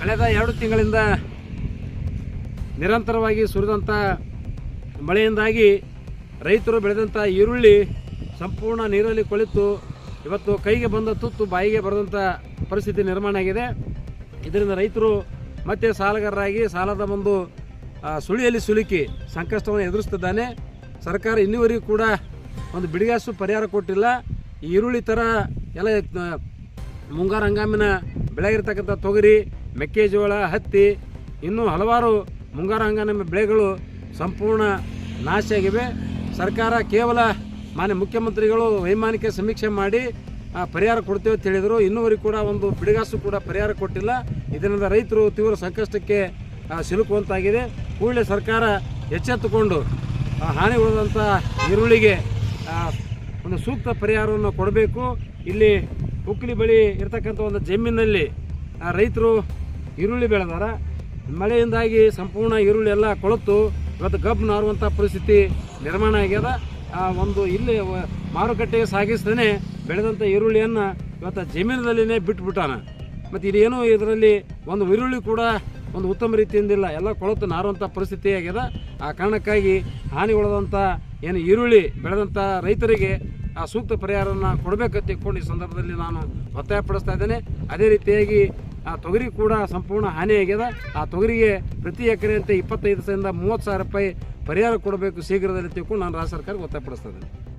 ಕಳೆದ ಎರಡು ತಿಂಗಳಿಂದ ನಿರಂತರವಾಗಿ ಸುರಿದಂಥ ಮಳೆಯಿಂದಾಗಿ ರೈತರು ಬೆಳೆದಂಥ ಈರುಳ್ಳಿ ಸಂಪೂರ್ಣ ನೀರಲ್ಲಿ ಕೊಳಿತು. ಇವತ್ತು ಕೈಗೆ ಬಂದ ತುತ್ತು ಬಾಯಿಗೆ ಬರೆದಂಥ ಪರಿಸ್ಥಿತಿ ನಿರ್ಮಾಣ ಆಗಿದೆ. ಇದರಿಂದ ರೈತರು ಮತ್ತೆ ಸಾಲಗಾರರಾಗಿ ಸಾಲದ ಒಂದು ಸುಳಿಯಲ್ಲಿ ಸುಲುಕಿ ಸಂಕಷ್ಟವನ್ನು ಎದುರಿಸ್ತಿದ್ದಾನೆ ಸರ್ಕಾರ ಇನ್ನೂವರೆಗೂ ಕೂಡ ಒಂದು ಬಿಡಿಗಾಸು ಪರಿಹಾರ ಕೊಟ್ಟಿಲ್ಲ. ಈರುಳ್ಳಿ ಥರ ಎಲ್ಲ ಮುಂಗಾರು ಹಂಗಾಮಿನ ಬೆಳೆಗಿರ್ತಕ್ಕಂಥ ತೊಗರಿ ಮೆಕ್ಕೆಜೋಳ, ಹತ್ತಿ, ಇನ್ನೂ ಹಲವಾರು ಮುಂಗಾರು ಹಂಗಾಮಿನ ಬೆಳೆಗಳು ಸಂಪೂರ್ಣ ನಾಶ ಆಗಿವೆ. ಸರ್ಕಾರ ಕೇವಲ ಮಾನ್ಯ ಮುಖ್ಯಮಂತ್ರಿಗಳು ವೈಮಾನಿಕ ಸಮೀಕ್ಷೆ ಮಾಡಿ ಪರಿಹಾರ ಕೊಡ್ತೇವೆ ಅಂತ ಹೇಳಿದರು. ಇನ್ನೂವರೆಗೂ ಕೂಡ ಒಂದು ಬಿಡಿಗಾಸು ಕೂಡ ಪರಿಹಾರ ಕೊಟ್ಟಿಲ್ಲ. ಇದರಿಂದ ರೈತರು ತೀವ್ರ ಸಂಕಷ್ಟಕ್ಕೆ ಸಿಲುಕುವಂತಾಗಿದೆ. ಕೂಡಲೇ ಸರ್ಕಾರ ಎಚ್ಚೆತ್ತುಕೊಂಡು ಹಾನಿ ಉಳಿದಂಥ ಈರುಳ್ಳಿಗೆ ಒಂದು ಸೂಕ್ತ ಪರಿಹಾರವನ್ನು ಕೊಡಬೇಕು. ಇಲ್ಲಿ ಹುಕ್ಕಲಿ ಬಳಿ ಇರತಕ್ಕಂಥ ಒಂದು ಜಮೀನಲ್ಲಿ ರೈತರು ಈರುಳ್ಳಿ ಬೆಳೆದಾರ. ಮಳೆಯಿಂದಾಗಿ ಸಂಪೂರ್ಣ ಈರುಳ್ಳಿ ಎಲ್ಲ ಕೊಳತು. ಇವತ್ತು ಗಬ್ಬು ನಾರುವಂಥ ಪರಿಸ್ಥಿತಿ ನಿರ್ಮಾಣ ಆಗ್ಯದ. ಆ ಒಂದು ಇಲ್ಲಿ ಮಾರುಕಟ್ಟೆಗೆ ಸಾಗಿಸ್ದೇ ಬೆಳೆದಂಥ ಈರುಳ್ಳಿಯನ್ನು ಇವತ್ತು ಜಮೀನದಲ್ಲಿನೇ ಬಿಟ್ಬಿಟ್ಟಾನ. ಮತ್ತು ಇದೇನು ಇದರಲ್ಲಿ ಒಂದು ಈರುಳ್ಳಿ ಕೂಡ ಒಂದು ಉತ್ತಮ ರೀತಿಯಿಂದಿಲ್ಲ ಎಲ್ಲ ಕೊಳತು ನಾರುವಂಥ ಪರಿಸ್ಥಿತಿ ಆಗ್ಯದ. ಆ ಕಾರಣಕ್ಕಾಗಿ ಹಾನಿಗೊಳದಂಥ ಏನು ಈರುಳ್ಳಿ ಬೆಳೆದಂಥ ರೈತರಿಗೆ ಆ ಸೂಕ್ತ ಪರಿಹಾರವನ್ನು ಕೊಡಬೇಕಂತ ತಿಳ್ಕೊಂಡು ಈ ಸಂದರ್ಭದಲ್ಲಿ ನಾನು ಒತ್ತಾಯಪಡಿಸ್ತಾ ಇದ್ದೇನೆ. ಅದೇ ರೀತಿಯಾಗಿ ಆ ತೊಗರಿ ಕೂಡ ಸಂಪೂರ್ಣ ಹಾನಿಯಾಗಿದೆ ಆ ತೊಗರಿಗೆ ಪ್ರತಿ ಎಕರೆಯಂತೆ ಇಪ್ಪತ್ತೈದು ಸಾವಿರದಿಂದ ಮೂವತ್ತು ಸಾವಿರ ರೂಪಾಯಿ ಪರಿಹಾರ ಕೊಡಬೇಕು ಶೀಘ್ರದಲ್ಲಿ ತಿಳ್ಕೊಂಡು ನಾನು ರಾಜ್ಯ ಸರ್ಕಾರಕ್ಕೆ ಒತ್ತಾಯಪಡಿಸ್ತಾ ಇದ್ದೇನೆ.